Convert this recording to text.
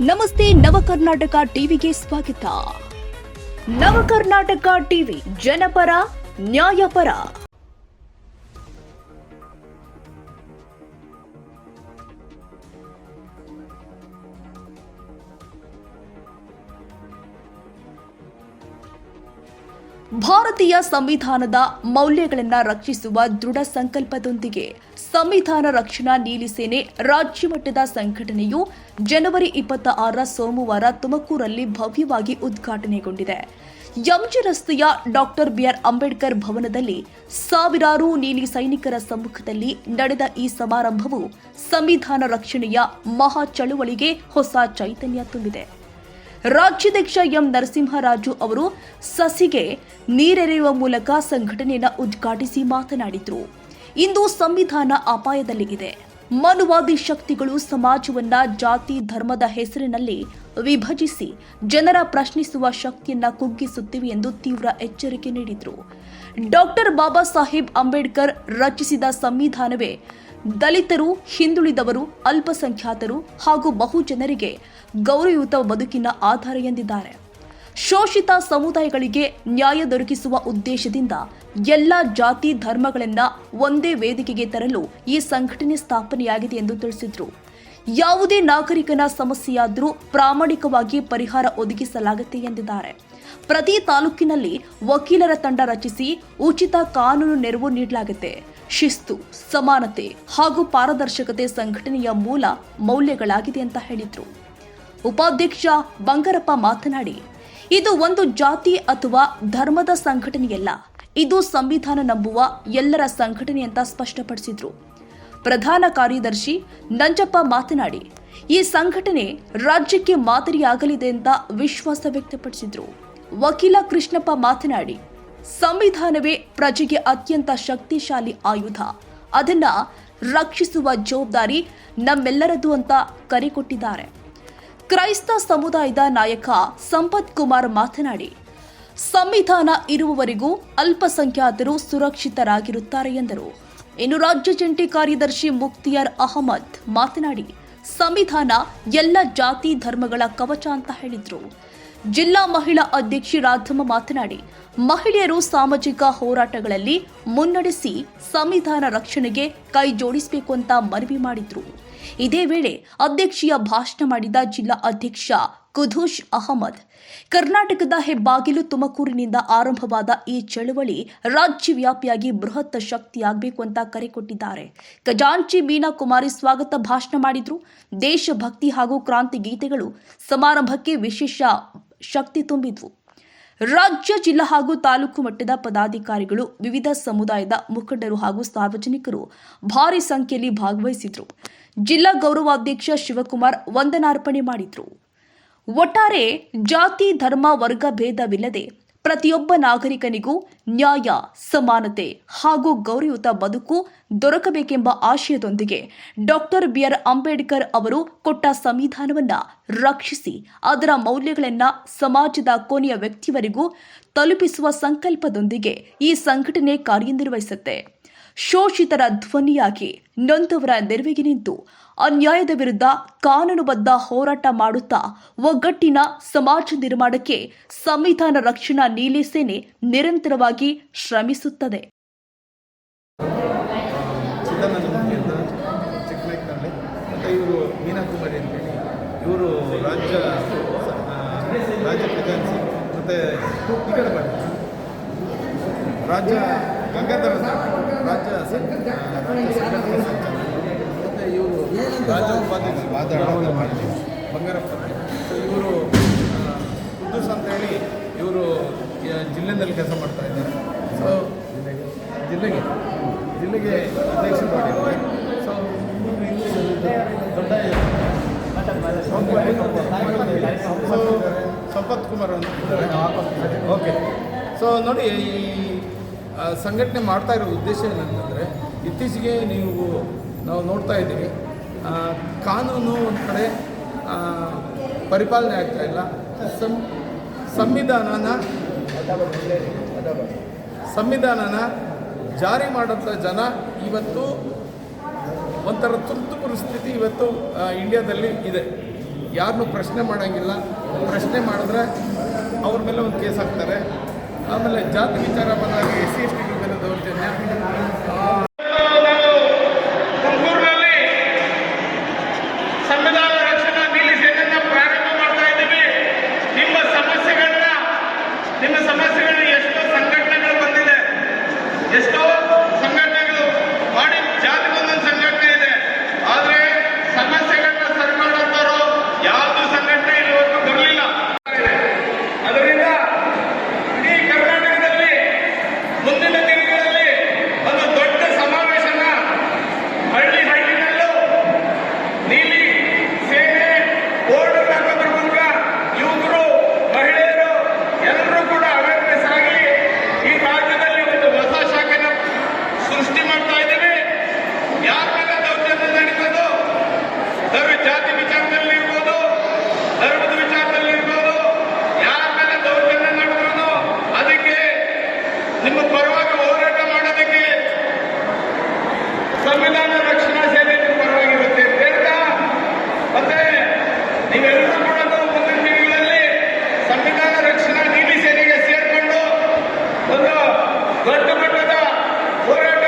ನಮಸ್ತೆ ನವ ಕರ್ನಾಟಕ ಟಿವಿಗೆ ಸ್ವಾಗತ. ನವಕರ್ನಾಟಕ ಟಿವಿ ಜನಪರ, ನ್ಯಾಯಪರ. ಭಾರತೀಯ ಸಂವಿಧಾನದ ಮೌಲ್ಯಗಳನ್ನು ರಕ್ಷಿಸುವ ದೃಢ ಸಂಕಲ್ಪದೊಂದಿಗೆ ಸಂವಿಧಾನ ರಕ್ಷಣಾ ನೀಲಿ ಸೇನೆ ರಾಜ್ಯ ಮಟ್ಟದ ಸಂಘಟನೆಯು ಜನವರಿ ಇಪ್ಪತ್ತ ಆರ ಸೋಮವಾರ ತುಮಕೂರಲ್ಲಿ ಭವ್ಯವಾಗಿ ಉದ್ಘಾಟನೆಗೊಂಡಿದೆ. ಎಂಜಿ ರಸ್ತೆಯ ಡಾಕ್ಟರ್ ಬಿಆರ್ ಅಂಬೇಡ್ಕರ್ ಭವನದಲ್ಲಿ ಸಾವಿರಾರು ನೀಲಿ ಸೈನಿಕರ ಸಮ್ಮುಖದಲ್ಲಿ ನಡೆದ ಈ ಸಮಾರಂಭವು ಸಂವಿಧಾನ ರಕ್ಷಣೆಯ ಮಹಾ ಚಳುವಳಿಗೆ ಹೊಸ ಚೈತನ್ಯ ತುಂಬಿದೆ. ರಾಜ್ಯಾಧ್ಯಕ್ಷ ಎಂ ನರಸಿಂಹರಾಜು ಅವರು ಸಸಿಗೆ ನೀರೆರೆಯುವ ಮೂಲಕ ಸಂಘಟನೆಯನ್ನು ಉದ್ಘಾಟಿಸಿ ಮಾತನಾಡಿದರು. ಇಂದು ಸಂವಿಧಾನ ಅಪಾಯದಲ್ಲಿ ಇದೆ. ಮನುವಾದಿ ಶಕ್ತಿಗಳು ಸಮಾಜವನ್ನ ಜಾತಿ, ಧರ್ಮದ ಹೆಸರಿನಲ್ಲಿ ವಿಭಜಿಸಿ ಜನರ ಪ್ರಶ್ನಿಸುವ ಶಕ್ತಿಯನ್ನ ಕುಗ್ಗಿಸುತ್ತಿವೆ ಎಂದು ತೀವ್ರ ಎಚ್ಚರಿಕೆ ನೀಡಿದರು. ಡಾಕ್ಟರ್ ಬಾಬಾ ಸಾಹೇಬ್ ಅಂಬೇಡ್ಕರ್ ರಚಿಸಿದ ಸಂವಿಧಾನವೇ ದಲಿತರು, ಹಿಂದುಳಿದವರು, ಅಲ್ಪಸಂಖ್ಯಾತರು ಹಾಗೂ ಬಹುಜನರಿಗೆ ಗೌರವಯುತ ಬದುಕಿನ ಆಧಾರ ಎಂದಿದ್ದಾರೆ. ಶೋಷಿತ ಸಮುದಾಯಗಳಿಗೆ ನ್ಯಾಯ ದೊರಕಿಸುವ ಉದ್ದೇಶದಿಂದ ಎಲ್ಲ ಜಾತಿ ಧರ್ಮಗಳನ್ನ ಒಂದೇ ವೇದಿಕೆಗೆ ತರಲು ಈ ಸಂಘಟನೆ ಸ್ಥಾಪನೆಯಾಗಿದೆ ಎಂದು ತಿಳಿಸಿದರು. ಯಾವುದೇ ನಾಗರಿಕನ ಸಮಸ್ಯೆಯಾದರೂ ಪ್ರಾಮಾಣಿಕವಾಗಿ ಪರಿಹಾರ ಒದಗಿಸಲಾಗುತ್ತೆ ಎಂದಿದ್ದಾರೆ. ಪ್ರತಿ ತಾಲೂಕಿನಲ್ಲಿ ವಕೀಲರ ತಂಡ ರಚಿಸಿ ಉಚಿತ ಕಾನೂನು ನೆರವು ನೀಡಲಾಗುತ್ತೆ. ಶಿಸ್ತು, ಸಮಾನತೆ ಹಾಗೂ ಪಾರದರ್ಶಕತೆ ಸಂಘಟನೆಯ ಮೂಲ ಮೌಲ್ಯಗಳಾಗಿದೆ ಅಂತ ಹೇಳಿದ್ರು. ಉಪಾಧ್ಯಕ್ಷ ಬಂಗರಪ್ಪ ಮಾತನಾಡಿ, ಇದು ಒಂದು ಜಾತಿ ಅಥವಾ ಧರ್ಮದ ಸಂಘಟನೆಯಲ್ಲ. ಇದು ಸಂವಿಧಾನ ನಂಬುವ ಎಲ್ಲರ ಸಂಘಟನೆ ಅಂತ ಸ್ಪಷ್ಟಪಡಿಸಿದ್ರು. ಪ್ರಧಾನ ಕಾರ್ಯದರ್ಶಿ ನಂಜಪ್ಪ ಮಾತನಾಡಿ, ಈ ಸಂಘಟನೆ ರಾಜ್ಯಕ್ಕೆ ಮಾದರಿಯಾಗಲಿದೆ ಅಂತ ವಿಶ್ವಾಸ ವ್ಯಕ್ತಪಡಿಸಿದ್ರು. ವಕೀಲ ಕೃಷ್ಣಪ್ಪ ಮಾತನಾಡಿ, ಸಂವಿಧಾನವೇ ಪ್ರಜೆಗೆ ಅತ್ಯಂತ ಶಕ್ತಿಶಾಲಿ ಆಯುಧ. ಅದನ್ನ ರಕ್ಷಿಸುವ ಜವಾಬ್ದಾರಿ ನಮ್ಮೆಲ್ಲರದ್ದು ಅಂತ ಕರೆ ಕೊಟ್ಟಿದ್ದಾರೆ. ಕ್ರೈಸ್ತ ಸಮುದಾಯದ ನಾಯಕ ಸಂಪತ್ ಕುಮಾರ್ ಮಾತನಾಡಿ ಸಂವಿಧಾನ ಇರುವವರೆಗೂ ಅಲ್ಪಸಂಖ್ಯಾತರು ಸುರಕ್ಷಿತರಾಗಿರುತ್ತಾರೆ ಎಂದರು. ಇನ್ನು ರಾಜ್ಯ ಜಂಟಿ ಕಾರ್ಯದರ್ಶಿ ಮುಕ್ತಿಯಾರ್ ಅಹಮದ್ ಮಾತನಾಡಿ, ಸಂವಿಧಾನ ಎಲ್ಲ ಜಾತಿ ಧರ್ಮಗಳ ಕವಚ ಅಂತ ಹೇಳಿದ್ರು. ಜಿಲ್ಲಾ ಮಹಿಳಾ ಅಧ್ಯಕ್ಷೆ ರಾಧಮ್ಮ ಮಾತನಾಡಿ ಮಹಿಳೆಯರು ಸಾಮಾಜಿಕ ಹೋರಾಟಗಳಲ್ಲಿ ಮುನ್ನಡೆಸಿ ಸಂವಿಧಾನ ರಕ್ಷಣೆಗೆ ಕೈ ಜೋಡಿಸಬೇಕು ಅಂತ ಮನವಿ ಮಾಡಿದ್ರು. ಇದೇ ವೇಳೆ ಅಧ್ಯಕ್ಷೀಯ ಭಾಷಣ ಮಾಡಿದ ಜಿಲ್ಲಾ ಅಧ್ಯಕ್ಷ ಕುದೂಷ್ ಅಹಮದ್, ಕರ್ನಾಟಕದ ಹೆಬ್ಬಾಗಿಲು ತುಮಕೂರಿನಿಂದ ಆರಂಭವಾದ ಈ ಚಳವಳಿ ರಾಜ್ಯವ್ಯಾಪಿಯಾಗಿ ಬೃಹತ್ ಶಕ್ತಿಯಾಗಬೇಕು ಅಂತ ಕರೆ ಕೊಟ್ಟಿದ್ದಾರೆ. ಖಜಾಂಚಿ ಮೀನಾ ಕುಮಾರಿ ಸ್ವಾಗತ ಭಾಷಣ ಮಾಡಿದ್ರು. ದೇಶಭಕ್ತಿ ಹಾಗೂ ಕ್ರಾಂತಿ ಗೀತೆಗಳು ಸಮಾರಂಭಕ್ಕೆ ವಿಶೇಷ ಶಕ್ತಿ ತುಂಬಿದ್ವು. ರಾಜ್ಯ ಜಿಲ್ಲಾ ಹಾಗೂ ತಾಲೂಕು ಮಟ್ಟದ ಪದಾಧಿಕಾರಿಗಳು ವಿವಿಧ ಸಮುದಾಯದ ಮುಖಂಡರು ಹಾಗೂ ಸಾರ್ವಜನಿಕರು ಭಾರಿ ಸಂಖ್ಯೆಯಲ್ಲಿ ಭಾಗವಹಿಸಿದ್ರು. ಜಿಲ್ಲಾ ಗೌರವಾಧ್ಯಕ್ಷ ಶಿವಕುಮಾರ್ ವಂದನಾರ್ಪಣೆ ಮಾಡಿದ್ರು. ಒಟ್ಟಾರೆ ಜಾತಿ, ಧರ್ಮ, ವರ್ಗ, ಭೇದವಿಲ್ಲದೆ ಪ್ರತಿಯೊಬ್ಬ ನಾಗರಿಕನಿಗೂ ನ್ಯಾಯ, ಸಮಾನತೆ ಹಾಗೂ ಗೌರವಯುತ ಬದುಕು ದೊರಕಬೇಕೆಂಬ ಆಶಯದೊಂದಿಗೆ ಡಾಕ್ಟರ್ ಬಿಆರ್ ಅಂಬೇಡ್ಕರ್ ಅವರು ಕೊಟ್ಟ ಸಂವಿಧಾನವನ್ನ ರಕ್ಷಿಸಿ, ಅದರ ಮೌಲ್ಯಗಳನ್ನ ಸಮಾಜದ ಕೊನೆಯ ವ್ಯಕ್ತಿವರೆಗೂ ತಲುಪಿಸುವ ಸಂಕಲ್ಪದೊಂದಿಗೆ ಈ ಸಂಘಟನೆ ಕಾರ್ಯನಿರ್ವಹಿಸುತ್ತೆ. ಶೋಷಿತರ ಧ್ವನಿಯಾಗಿ ನೊಂದವರ ನೆರವಿಗೆ ನಿಂತು ಅನ್ಯಾಯದ ವಿರುದ್ಧ ಕಾನೂನುಬದ್ಧ ಹೋರಾಟ ಮಾಡುತ್ತಾ ಒಗ್ಗಟ್ಟಿನ ಸಮಾಜ ನಿರ್ಮಾಣಕ್ಕೆ ಸಂವಿಧಾನ ರಕ್ಷಣಾ ನೀಲಿ ಸೇನೆ ನಿರಂತರವಾಗಿ ಶ್ರಮಿಸುತ್ತದೆ. ಇವರು ರಾಜ್ಯ ರಾಜ್ಯ ಮತ್ತು ರಾಜ್ಯ ಗಂಗಾಧರ ರಾಜ್ಯ ಸಂ- ಆ, ರಾಜ್ಯ ಸಂಘಟನಾ ಸಂಚಾಲಕ ಮತ್ತು ಇವರು ರಾಜ್ಯ ಉಪಾಧ್ಯಕ್ಷರು ಆಧಾರ ಮಾಡಿದ್ದೀವಿ ಬಂಗಾರಪ್ಪ ಸೊ ಇವರು ಕುದ್ದೂಸ್ ಅಂತ ಹೇಳಿ ಇವರು ಜಿಲ್ಲೆಯಲ್ಲಿ ಕೆಲಸ ಮಾಡ್ತಾ ಇದ್ದಾರೆ. ಸೊ ಜಿಲ್ಲೆಗೆ ಜಿಲ್ಲೆಗೆ ಅಧ್ಯಕ್ಷ ಮಾಡಿದ್ದಾರೆ. ಸೊ ದೊಡ್ಡ ಸಂಪತ್ ಕುಮಾರ್ ಅಂತ ಓಕೆ. ಸೊ ನೋಡಿ ಈ ಸಂಘಟನೆ ಮಾಡ್ತಾ ಇರೋ ಉದ್ದೇಶ ಏನಂತಂದರೆ, ಇತ್ತೀಚೆಗೆ ನೀವು ನಾವು ನೋಡ್ತಾ ಇದ್ದೀವಿ ಕಾನೂನು ಒಂದು ಕಡೆ ಪರಿಪಾಲನೆ ಆಗ್ತಾ ಇಲ್ಲ. ಸಂ, ಸಂವಿಧಾನನ ಸಂವಿಧಾನನ ಜಾರಿ ಮಾಡೋಂಥ ಜನ ಇವತ್ತು ಒಂಥರ ತುರ್ತು ಪರಿಸ್ಥಿತಿ ಇವತ್ತು ಇಂಡಿಯಾದಲ್ಲಿ ಇದೆ. ಯಾರನ್ನೂ ಪ್ರಶ್ನೆ ಮಾಡೋಂಗಿಲ್ಲ. ಪ್ರಶ್ನೆ ಮಾಡಿದ್ರೆ ಅವ್ರ ಮೇಲೆ ಒಂದು ಕೇಸ್ ಹಾಕ್ತಾರೆ. ಆಮೇಲೆ ಜಾತಿ ವಿಚಾರ ಬಂದಾಗ ಎಸ್ ಸಿ ಎಸ್ ಟಿಗಳ ಮೇಲೆ ದೌರ್ಜನ್ಯ ತುಮಕೂರಿನಲ್ಲಿ ಸಂವಿಧಾನ ರಕ್ಷಣಾ ನಿಲ್ಲಿಸಿದ್ದನ್ನ ಪ್ರಾರಂಭ ಮಾಡ್ತಾ ಇದ್ದೀವಿ ನಿಮ್ಮ ಸಮಸ್ಯೆಗಳನ್ನ ನಿಮ್ಮ ಸಮಸ್ಯೆಗಳಲ್ಲಿ ಎಷ್ಟೋ ಸಂಘಟನೆಗಳು ಬಂದಿದೆ. ಎಷ್ಟೋ గడ్డుబిడ్డగా పోరాటం